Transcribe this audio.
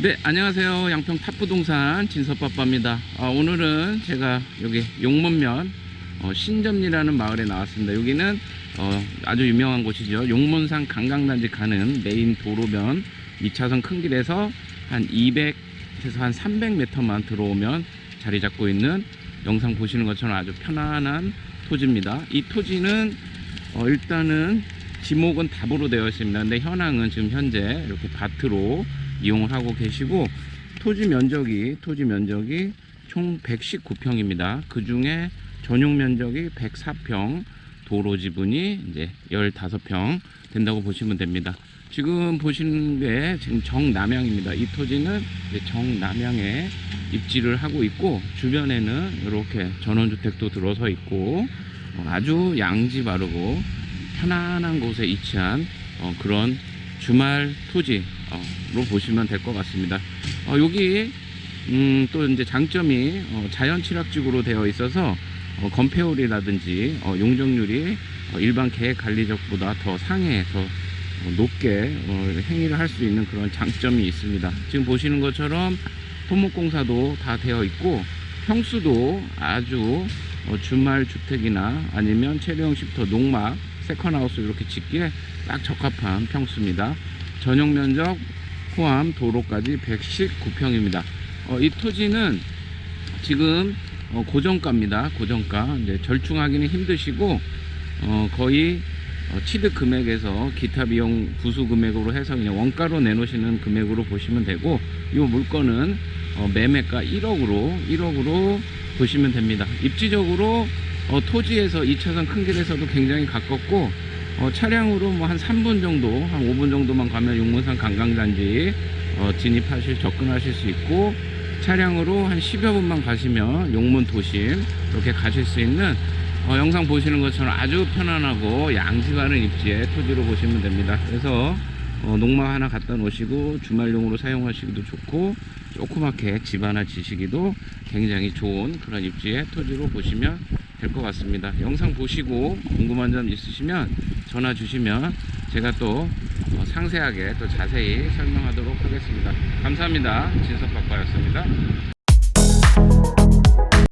네, 안녕하세요. 양평 탑부동산 진섭빠빠입니다. 아, 오늘은 제가 여기 용문면 어, 신점리라는 마을에 나왔습니다. 여기는 어, 아주 유명한 곳이죠. 용문산 관광단지 가는 메인 도로변 2차선 큰 길에서 한 200에서 한 300m만 들어오면 자리 잡고 있는 영상 보시는 것처럼 아주 편안한 토지입니다. 이 토지는 어, 일단은 지목은 답으로 되어 있습니다. 근데 현황은 지금 현재 이렇게 밭으로 이용을 하고 계시고 토지 면적이 토지 면적이 총 119평입니다. 그 중에 전용 면적이 104평, 도로 지분이 이제 15평 된다고 보시면 됩니다. 지금 보시는 게 지금 정남향입니다. 이 토지는 정남향에 입지를 하고 있고 주변에는 이렇게 전원주택도 들어서 있고 어, 아주 양지 바르고 편안한 곳에 위치한 어, 그런 주말 토지 로 보시면 될 것 같습니다. 어, 여기 음, 또 이제 장점이 어, 자연 칠학지구로 되어 있어서 어, 건폐율이라든지 어, 용적률이 어, 일반 계획 관리적보다 더 상해 더 어, 높게 어, 행위를 할 수 있는 그런 장점이 있습니다. 지금 보시는 것처럼 토목공사도 다 되어 있고 평수도 아주 어, 주말 주택이나 아니면 체류형 쉼터 농막 세컨하우스 이렇게 짓기에 딱 적합한 평수입니다. 전용 면적 포함 도로까지 119평입니다. 어, 이 토지는 지금 어, 고정가입니다. 고정가. 이제 절충하기는 힘드시고 어, 거의 어, 취득 금액에서 기타 비용 부수 금액으로 해서 그냥 원가로 내놓으시는 금액으로 보시면 되고 이 물건은 어, 매매가 1억으로 1억으로 보시면 됩니다. 입지적으로 어, 토지에서 2차선 큰 길에서도 굉장히 가깝고 어, 차량으로 뭐 한 3분 정도 한 5분 정도만 가면 용문산 관광단지 어, 진입하실 접근하실 수 있고 차량으로 한 10여 분만 가시면 용문 도심 이렇게 가실 수 있는 어, 영상 보시는 것처럼 아주 편안하고 양지 가는 입지의 토지로 보시면 됩니다. 그래서 어, 농막 하나 갖다 놓으시고 주말용으로 사용하시기도 좋고 조그맣게 집 하나 지시기도 굉장히 좋은 그런 입지의 토지로 보시면 될 것 같습니다. 영상 보시고 궁금한 점 있으시면 전화 주시면 제가 또 어, 상세하게 또 자세히 설명하도록 하겠습니다. 감사합니다. 진석 박바였습니다.